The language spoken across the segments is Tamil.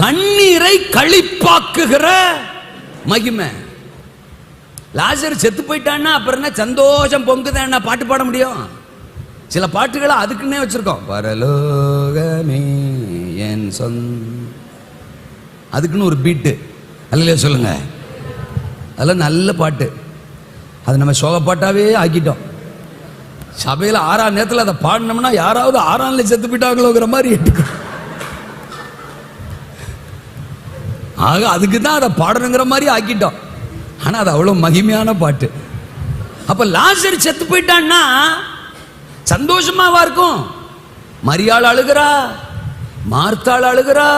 கண்ணீரை களிப்பாக்குகிற மகிமை. லாசர் செத்து போயிட்டான்னா அப்புறம் என்ன சந்தோஷம் பொங்குதான் பாட்டு பாட முடியும்? சில பாட்டுகளை அதுக்குன்னே வச்சிருக்கோம். பரலோகமே என் சொந்த அதுக்குன்னு ஒரு பீட்டு அல்லையா சொல்லுங்க. அதெல்லாம் நல்ல பாட்டு. அது நம்ம சோக பாட்டாவே ஆக்கிட்டோம். சபையில் ஆறாம் நேரத்தில் அதை பாடினோம்னா யாராவது ஆறாம் செத்து போயிட்டாங்களோங்கிற மாதிரி எட்டுக்கும். ஆக அதுக்கு தான் அதை பாடணுங்கிற மாதிரி ஆக்கிட்டோம். ஆனால் அது அவ்வளோ மகிமையான பாட்டு. அப்போ லாசர் செத்து போயிட்டான்னா சந்தோஷமாவா இருக்கும்? மரியாள் அழுகிறா? மார்த்தாள் அழுகிறா?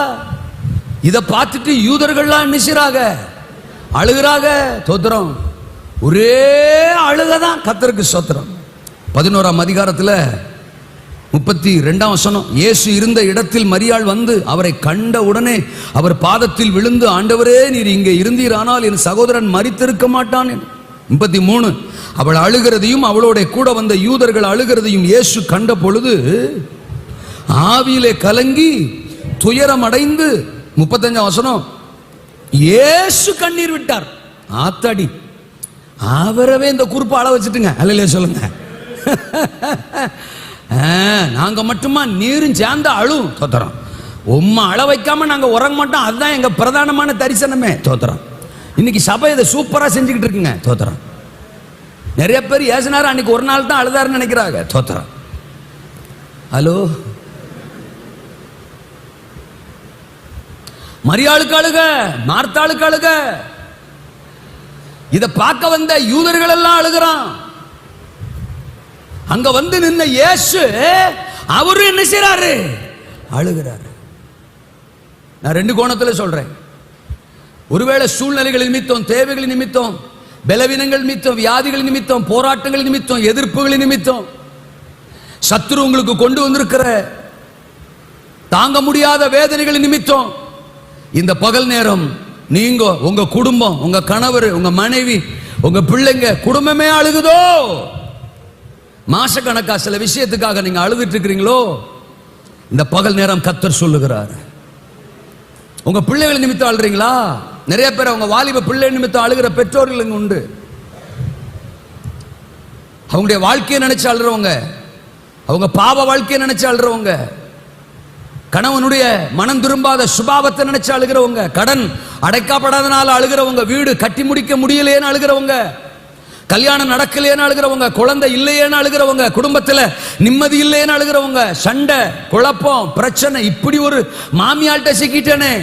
இதை பார்த்துட்டு யூதர்கள்லாம் நிசிறாக அழுகிறாக தோத்திரம் ஒரே அழுகதான் கத்தருக்கு சோத்திரம். பதினோராம் அதிகாரத்தில் முப்பத்தி ரெண்டாம் வசனம் இயேசு இருந்த இடத்தில் மரியாள் வந்து அவரை கண்ட உடனே அவர் பாதத்தில் விழுந்து ஆண்டவரே நீர் இங்கே இருந்தீரானால் என் சகோதரன் மறித்திருக்க மாட்டான் முப்பத்தி மூணு அவள் அழுகிறதையும் அவளோட கூட வந்த யூதர்கள் அழுகிறதையும் இயேசு கண்ட பொழுது ஆவியிலே கலங்கி துயரம் அடைந்து முப்பத்தஞ்சாம் வசனம் இயேசு கண்ணீர் விட்டார். ஆத்தாடி அவரவே இந்த குறிப்பு அள வச்சுட்டுங்க. அல்லையா சொல்லுங்க. நாங்க மட்டுமா நீரும் சேர்ந்து அழுவும் தோத்திரம் உம்மை அழ வைக்காம நாங்க உறங்க மாட்டோம். அதுதான் எங்க பிரதானமான தரிசனமே. தோத்திரம் இன்னைக்கு சபை இதை சூப்பரா செஞ்சுக்கிட்டு இருக்குங்க. தோத்திரம் நிறைய பேர் ஏசினார் அன்னைக்கு ஒரு நாள் தான் அழுதாருன்னு நினைக்கிறாங்க. தோத்திரம் ஹலோ? மரியாளுக்கு அழுக மார்த்தாளுக்கு அழுக. இதை பார்க்க வந்த யூதர்கள் எல்லாம் அழுகிறான். அங்க வந்து நின்ன இயேசு அவரு என்ன செய்யறாரு அழுகிறாரு. நான் ரெண்டு கோணத்துல சொல்றேன். ஒருவேளை சூழ்நிலைகள் நிமித்தம் தேவைகள் நிமித்தம் பலவீனங்கள் நிமித்தம் வியாதிகள் நிமித்தம் போராட்டங்கள் நிமித்தம் எதிர்ப்புகள் நிமித்தம் சத்துரு உங்களுக்கு கொண்டு வந்திருக்கிற தாங்க முடியாத வேதனைகள் நிமித்தம் இந்த பகல் நேரம் நீங்க உங்க குடும்பம் உங்க கணவர் உங்க மனைவி உங்க பிள்ளைங்க குடும்பமே அழுகுதோ? மாசக்கணக்கா சில விஷயத்துக்காக நீங்க அழுதுட்டு இருக்கிறீங்களோ? இந்த பகல் நேரம் கத்தர் சொல்லுகிறார். உங்க பிள்ளைகள் நிமித்தம் அழுறீங்களா? நிறைய பேர் அவங்க வாலிப பிள்ளை நிமித்தம் அழுகிற பெற்றோர்கள் உண்டு. அவங்களுடைய வாழ்க்கையை நினைச்சு அழுறவங்க அவங்க பாவ வாழ்க்கையை நினைச்சு அழுறவங்க கணவனுடைய மனம் திரும்பாத சுபாவத்தை நினைச்சு அழுகிறவங்க கடன் அடைக்கப்படாதனால அழுகிறவங்க வீடு கட்டி முடிக்க முடியலையேன்னு அழுகிறவங்க கல்யாணம் நடக்கலையேன்னு அழுகிறவங்க குழந்தை இல்லையேன்னு அழுகிறவங்க குடும்பத்துல நிம்மதி இல்லையேன்னு அழுகிறவங்க சண்டை குழப்பம் பிரச்சனை இப்படி ஒரு மாமியாள்கிட்ட சிக்கிட்டேனே.